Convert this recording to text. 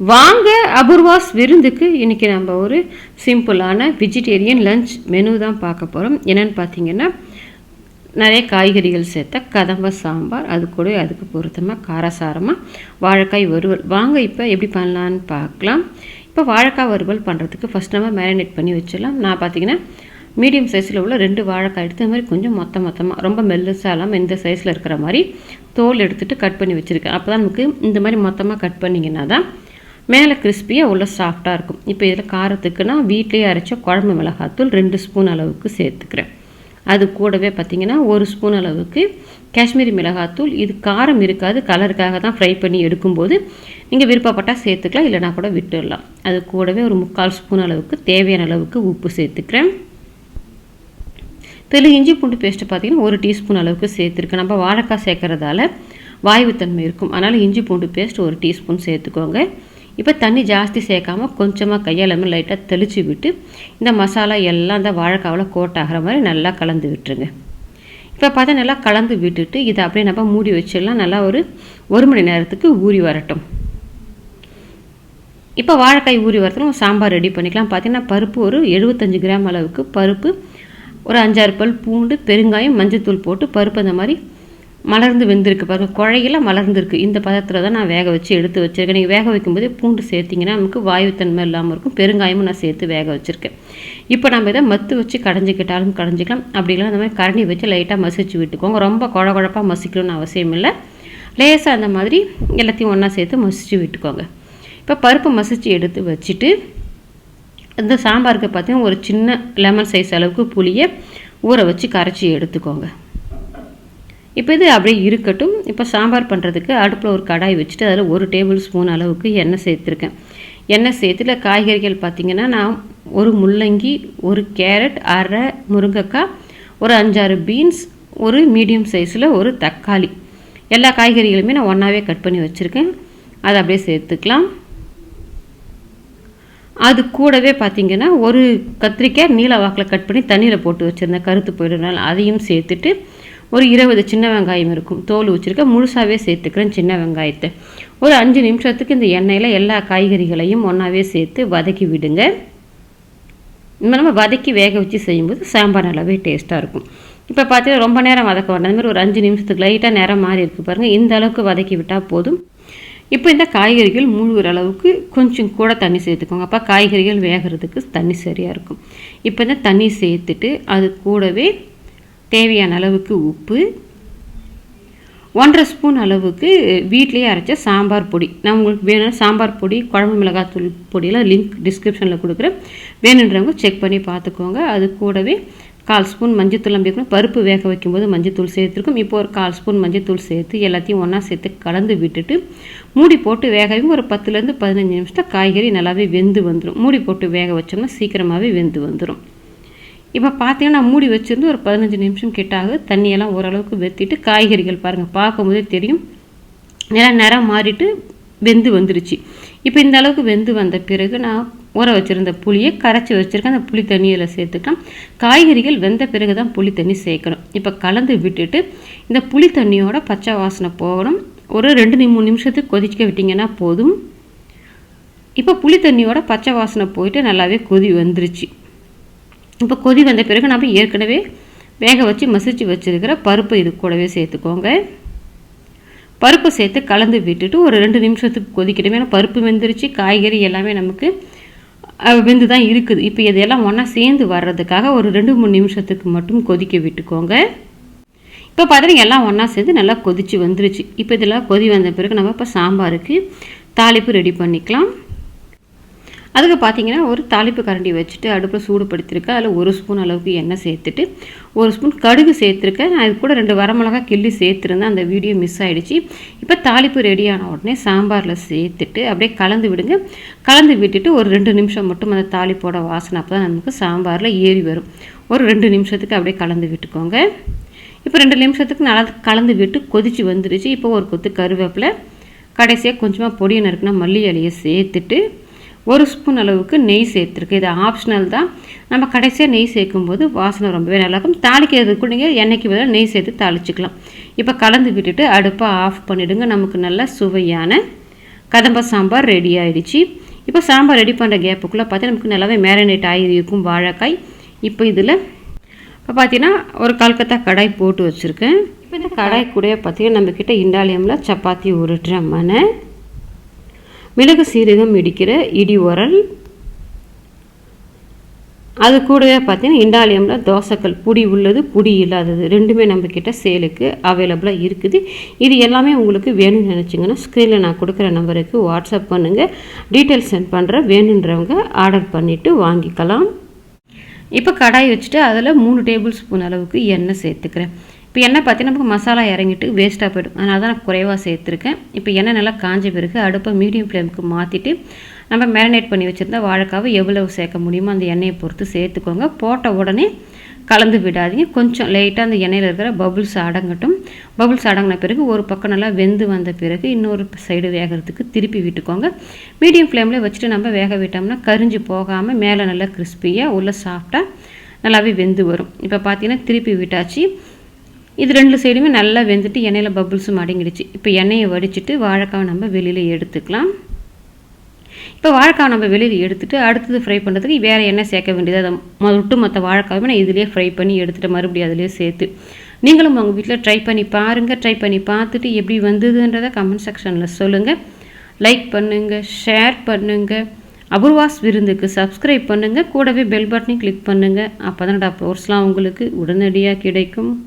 வாங்க அபூர்வாஸ் விருந்துக்கு இன்றைக்கி நம்ம ஒரு சிம்பிளான வெஜிடேரியன் லஞ்ச் மெனு தான் பார்க்க போகிறோம் என்னென்னு பார்த்தீங்கன்னா நிறைய காய்கறிகள் சேர்த்த கதம்ப சாம்பார் அது கூட அதுக்கு பொருத்தமாக காரசாரமாக வாழைக்காய் வறுவல். வாங்க இப்போ எப்படி பண்ணலான்னு பார்க்கலாம். இப்போ வாழைக்காய் வறுவல் பண்ணுறதுக்கு ஃபஸ்ட் நம்ம மேரினேட் பண்ணி வச்சிடலாம். நான் பார்த்தீங்கன்னா மீடியம் சைஸில் உள்ள ரெண்டு வாழைக்காய் எடுத்து இந்த மாதிரி கொஞ்சம் மொத்த மொத்தமாக ரொம்ப மெல்லுசாக இல்லாமல் இந்த சைஸில் இருக்கிற மாதிரி தோல் எடுத்துகிட்டு கட் பண்ணி வச்சுருக்கேன். அப்போ தான் நமக்கு இந்த மாதிரி மொத்தமாக கட் பண்ணிங்கன்னா தான் மேலே கிறிஸ்பியாக உள்ள சாஃப்டாக இருக்கும். இப்போ இதில் காரத்துக்கு நான் வீட்டிலேயே அரைச்ச குழம்பு மிளகாத்தூள் ரெண்டு ஸ்பூன் அளவுக்கு சேர்த்துக்கிறேன். அது கூடவே பார்த்திங்கன்னா ஒரு ஸ்பூன் அளவுக்கு காஷ்மீரி மிளகாத்தூள். இது காரம் இருக்காது கலருக்காக தான் ஃப்ரை பண்ணி எடுக்கும்போது நீங்கள் விருப்பப்பட்டால் சேர்த்துக்கலாம் இல்லைனா கூட விட்டுடலாம். அது கூடவே ஒரு முக்கால் ஸ்பூன் அளவுக்கு தேவையான அளவுக்கு உப்பு சேர்த்துக்கிறேன். தெளி இஞ்சி பூண்டு பேஸ்ட்டு பார்த்திங்கன்னா ஒரு டீஸ்பூன் அளவுக்கு சேர்த்துருக்கேன். நம்ம வாழைக்காய் சேர்க்குறதால வாயுத்தன்மை இருக்கும். அதனால் இஞ்சி பூண்டு பேஸ்ட் ஒரு டீஸ்பூன் சேர்த்துக்கோங்க. இப்போ தண்ணி ஜாஸ்தி சேர்க்காமல் கொஞ்சமாக கையால் லைட்டாக தெளித்து விட்டு இந்த மசாலா எல்லாம் அந்த வாழைக்காவில் கோட் ஆகிற மாதிரி நல்லா கலந்து விட்டுருங்க. இப்போ பார்த்தா நல்லா கலந்து விட்டுட்டு இதை அப்படியே நம்ம மூடி வச்சிடலாம். நல்லா ஒரு ஒரு மணி நேரத்துக்கு ஊறி வரட்டும். இப்போ வாழைக்காய் ஊறி வரத்துல சாம்பார் ரெடி பண்ணிக்கலாம். பார்த்தீங்கன்னா பருப்பு ஒரு எழுபத்தஞ்சு கிராம் அளவுக்கு பருப்பு ஒரு அஞ்சாறு பல் பூண்டு பெருங்காயம் மஞ்சள் தூள் போட்டு பருப்பு அந்த மாதிரி மலர்ந்து வெந்திருக்கு. பாருங்கள் குழையெல்லாம் மலர்ந்துருக்கு. இந்த பதத்தில் தான் நான் வேக வச்சு எடுத்து வச்சுருக்கேன். நீங்கள் வேக வைக்கும்போதே பூண்டு சேர்த்திங்கன்னா நமக்கு வாயுத்தன்மை இல்லாமல் இருக்கும். பெருங்காயமும் நான் சேர்த்து வேக வச்சுருக்கேன். இப்போ நம்ம இதை மத்து வச்சு கடைஞ்சிக்கிட்டாலும் கடைஞ்சிக்கலாம். அப்படி இல்லை அந்த மாதிரி கரணி வச்சு லைட்டாக மசிச்சு விட்டுக்கோங்க. ரொம்ப குழ குழப்பாக மசிக்கணும்னு அவசியம் இல்லை. லேசாக அந்த மாதிரி எல்லாத்தையும் ஒன்றா சேர்த்து மசிச்சு விட்டுக்கோங்க. இப்போ பருப்பு மசிச்சு எடுத்து வச்சுட்டு இந்த சாம்பாருக்கு பார்த்தீங்கன்னா ஒரு சின்ன லெமன் சைஸ் அளவுக்கு புளியை ஊற வச்சு கரைச்சி எடுத்துக்கோங்க. இப்போ இது அப்படியே இருக்கட்டும். இப்போ சாம்பார் பண்ணுறதுக்கு அடுப்பில் ஒரு கடாய் வச்சுட்டு அதில் ஒரு டேபிள் ஸ்பூன் அளவுக்கு எண்ணெய் சேர்த்துருக்கேன். எண்ணெய் சேர்த்துல காய்கறிகள் பார்த்திங்கன்னா நான் ஒரு முள்ளங்கி ஒரு கேரட் அரை முருங்கைக்காய் ஒரு அஞ்சாறு பீன்ஸ் ஒரு மீடியம் சைஸில் ஒரு தக்காளி. எல்லா காய்கறிகளுமே நான் ஒன்றாவே கட் பண்ணி வச்சுருக்கேன். அதை அப்படியே சேர்த்துக்கலாம். அது கூடவே பார்த்திங்கன்னா ஒரு கத்திரிக்காய் நீல வாக்கில் கட் பண்ணி தண்ணியில் போட்டு வச்சுருந்தேன். கருத்து போயிடுறதுனால அதையும் சேர்த்துட்டு ஒரு இருபது சின்ன வெங்காயம் இருக்கும். தோல் வச்சுருக்கேன் முழுசாகவே சேர்த்துக்கிறேன் சின்ன வெங்காயத்தை. ஒரு அஞ்சு நிமிஷத்துக்கு இந்த எண்ணெயில் எல்லா காய்கறிகளையும் ஒன்றாவே சேர்த்து வதக்கி விடுங்க. இந்த நம்ம வதக்கி வேக வச்சு செய்யும்போது சாம்பார் நல்லாவே டேஸ்ட்டாக இருக்கும். இப்போ பார்த்தீங்கன்னா ரொம்ப நேரம் வதக்க வேண்டாம். அந்த மாதிரி ஒரு அஞ்சு நிமிஷத்துக்கு லைட்டாக நேரம் மாறி இருக்குது பாருங்கள் இந்த அளவுக்கு வதக்கி விட்டால் போதும். இப்போ இந்த காய்கறிகள் மூழ்கிற அளவுக்கு கொஞ்சம் கூட தண்ணி சேர்த்துக்கோங்க. அப்போ காய்கறிகள் வேகிறதுக்கு தண்ணி சரியாக இருக்கும். இப்போ இந்த தண்ணி சேர்த்துட்டு அது கூடவே தேவையான அளவுக்கு உப்பு ஒன்றரை ஸ்பூன் அளவுக்கு வீட்லேயே அரைச்ச சாம்பார் பொடி. நான் உங்களுக்கு வேணும் சாம்பார் பொடி குழம்பு மிளகாத்தூள் பொடியெல்லாம் லிங்க் டிஸ்கிரிப்ஷனில் கொடுக்குறேன். வேணுன்றவங்க செக் பண்ணி பார்த்துக்கோங்க. அது கூடவே கால் ஸ்பூன் மஞ்சத்தூள் நம்பிக்கணும் பருப்பு வேக வைக்கும்போது மஞ்சத்தூள் சேர்த்துருக்கும். இப்போ ஒரு கால் ஸ்பூன் மஞ்சத்தூள் சேர்த்து எல்லாத்தையும் ஒன்றா சேர்த்து கலந்து விட்டுட்டு மூடி போட்டு வேகவே ஒரு பத்துலேருந்து பதினஞ்சு நிமிஷத்தில் காய்கறி நல்லாவே வெந்து வந்துடும் மூடி போட்டு வேக வச்சோம்னா சீக்கிரமாகவே வெந்து வந்துடும் இப்போ பார்த்தீங்கன்னா மூடி வச்சுருந்து ஒரு பதினஞ்சு நிமிஷம் கிட்டாக தண்ணியெல்லாம் ஓரளவுக்கு வெத்திட்டு காய்கறிகள் பாருங்கள் பார்க்கும்போதே தெரியும். நல்லா நிறம் மாறிட்டு வெந்து வந்துருச்சு. இப்போ இந்த அளவுக்கு வெந்து வந்த பிறகு நான் ஊற வச்சுருந்த புளியை கரைச்சி வச்சுருக்கேன். அந்த புளி தண்ணியில் சேர்த்துக்கலாம் காய்கறிகள் வெந்த பிறகு தான் புளி தண்ணி சேர்க்கணும். இப்போ கலந்து விட்டுட்டு இந்த புளி தண்ணியோட பச்சை வாசனை போகணும். ஒரு ரெண்டு மூணு நிமிஷத்துக்கு கொதிக்க விட்டிங்கன்னா போதும். இப்போ புளி தண்ணியோட பச்சை வாசனை போயிட்டு நல்லாவே கொதி வந்துருச்சு. இப்போ கொதி வந்த பிறகு நம்ம ஏற்கனவே வேக வச்சு மசிச்சு வச்சுருக்கிற பருப்பு இது கூடவே சேர்த்துக்கோங்க. பருப்பு சேர்த்து கலந்து விட்டுட்டு ஒரு ரெண்டு நிமிஷத்துக்கு கொதிக்கணும் ஏன்னா பருப்பு வெந்துருச்சு காய்கறி எல்லாமே நமக்கு வெந்து தான் இருக்குது. இப்போ இதெல்லாம் ஒன்றா சேர்ந்து வர்றதுக்காக ஒரு ரெண்டு மூணு நிமிஷத்துக்கு மட்டும் கொதிக்க விட்டுக்கோங்க. இப்போ பார்த்தீங்கன்னா எல்லாம் ஒன்றா சேர்ந்து நல்லா கொதித்து வந்துருச்சு. இப்போ இதெல்லாம் கொதி வந்த பிறகு நம்ம இப்போ சாம்பாருக்கு தாளிப்பு ரெடி பண்ணிக்கலாம். அதுக்கு பார்த்தீங்கன்னா ஒரு தாளிப்பு கரண்டி வச்சுட்டு அடுப்பில் சூடுபடுத்திருக்கேன் அதில் ஒரு ஸ்பூன் அளவுக்கு எண்ணெய் சேர்த்துட்டு ஒரு ஸ்பூன் கடுகு சேர்த்துருக்கேன் நான் இது கூட ரெண்டு வரமிளகா கிள்ளி சேர்த்துருந்தேன் அந்த வீடியோ மிஸ் ஆகிடுச்சு இப்போ தாளிப்பு ரெடியான உடனே சாம்பாரில் சேர்த்துட்டு அப்படியே கலந்து விடுங்க. கலந்து விட்டுட்டு ஒரு ரெண்டு நிமிஷம் மட்டும் அந்த தாளிப்போட வாசனை அப்போ தான் நமக்கு சாம்பாரில் ஏறி வரும். ஒரு ரெண்டு நிமிஷத்துக்கு அப்படியே கலந்து விட்டுக்கோங்க. இப்போ ரெண்டு நிமிஷத்துக்கு நல்லா கலந்து விட்டு கொதித்து வந்துடுச்சு இப்போ ஒரு கொத்து கருவேப்பிலை கடைசியாக கொஞ்சமாக பொடியை நறுக்குனா மல்லி இலையை சேர்த்துட்டு ஒரு ஸ்பூன் அளவுக்கு நெய் சேர்த்துருக்கு. இது ஆப்ஷனல் தான். நம்ம கடைசியாக நெய் சேர்க்கும்போது வாசனை ரொம்பவே நல்லாயிருக்கும். தாளிக்கிறதுக்கு நீங்கள் எண்ணெய்க்கு பதிலாக நெய் சேர்த்து தாளிச்சிக்கலாம். இப்போ கலந்து விட்டுட்டு அடுப்பை ஆஃப் பண்ணிவிடுங்க நமக்கு நல்ல சுவையான கதம்ப சாம்பார் ரெடி ஆகிடுச்சு இப்போ சாம்பார் ரெடி பண்ணுற கேப்புக்குள்ளே பார்த்தா நமக்கு நல்லாவே மேரினேட் ஆகிருக்கும் வாழைக்காய். இப்போ இதில் இப்போ பார்த்தீங்கன்னா ஒரு கல்கத்தா கடாய் போட்டு வச்சுருக்கேன். இப்போ இந்த கடாய் கூட பார்த்தீங்கன்னா நம்மக்கிட்ட இண்டாலியமில் சப்பாத்தி உருட்டுற மனை மிளகு சீரகம் இடிக்கிற இடி உரல். அது கூடவே பார்த்தீங்கன்னா இண்டாலியமில் தோசைக்கல் புடி உள்ளது புடி இல்லாதது. ரெண்டுமே நம்மக்கிட்ட சேலுக்கு அவைலபிளாக இருக்குது. இது எல்லாமே உங்களுக்கு வேணும்னு நினச்சிங்கன்னா ஸ்க்ரீனில் நான் கொடுக்குற நம்பருக்கு வாட்ஸ்அப் பண்ணுங்கள் டீட்டெயில்ஸ் சென்ட் பண்ணுற வேணுன்றவங்க ஆர்டர் பண்ணிவிட்டு வாங்கிக்கலாம். இப்போ கடாய் வச்சுட்டு அதில் மூணு டேபிள் ஸ்பூன் அளவுக்கு எண்ணெய் சேர்த்துக்கிறேன். இப்போ எண்ணெய் பார்த்தீங்கன்னா நமக்கு மசாலா இறங்கிட்டு வேஸ்ட்டாக போய்டும். அதனால தான் நான் குறைவாக சேர்த்துருக்கேன். இப்போ எண்ணெய் நல்லா காஞ்ச பிறகு அடுப்பை மீடியம் ஃப்ளேமுக்கு மாற்றிட்டு நம்ம மேரினேட் பண்ணி வச்சுருந்தா வாழைக்காவை எவ்வளவு சேர்க்க முடியுமோ அந்த எண்ணெயை பொறுத்து சேர்த்துக்கோங்க. போட்ட உடனே கலந்து விடாதீங்க. கொஞ்சம் லைட்டாக அந்த எண்ணெயில் இருக்கிற பபுள்ஸ் அடங்கட்டும். பபுள்ஸ் அடங்கின பிறகு ஒரு பக்கம் நல்லா வெந்து வந்த பிறகு இன்னொரு சைடு வேகிறதுக்கு திருப்பி விட்டுக்கோங்க. மீடியம் ஃப்ளேமில் வச்சுட்டு நம்ம வேக விட்டோம்னா கரிஞ்சு போகாமல் மேலே நல்லா கிறிஸ்பியாக உள்ளே சாஃப்டாக நல்லாவே வெந்து வரும். இப்போ பார்த்தீங்கன்னா திருப்பி விட்டாச்சு. இது ரெண்டு சைடுமே நல்லா வெந்துட்டு எண்ணெயில் பபுள்ஸும் அடங்கிடுச்சு இப்போ எண்ணெயை வடிச்சிட்டு வாழைக்காவை நம்ம வெளியில் எடுத்துக்கலாம். இப்போ வாழைக்காவை நம்ம வெளியில் எடுத்துகிட்டு அடுத்தது ஃப்ரை பண்ணுறதுக்கு வேறு எண்ணெய் சேர்க்க வேண்டியது. அதை ஒட்டு மொத்த வாழைக்காவை நான் இதிலே ஃப்ரை பண்ணி எடுத்துகிட்டு மறுபடியும் அதிலே சேர்த்து. நீங்களும் உங்கள் வீட்டில் ட்ரை பண்ணி பாருங்கள் ட்ரை பண்ணி பார்த்துட்டு எப்படி வந்ததுன்றதை கமெண்ட் செக்ஷனில் சொல்லுங்கள் லைக் பண்ணுங்கள் ஷேர் பண்ணுங்கள் அபூர்வாஸ் விருந்துக்கு சப்ஸ்கிரைப் பண்ணுங்கள் கூடவே பெல் பட்டனையும் கிளிக் பண்ணுங்கள் அப்போ தான் அப்லோட்ஸ்லாம் உங்களுக்கு உடனடியாக கிடைக்கும்.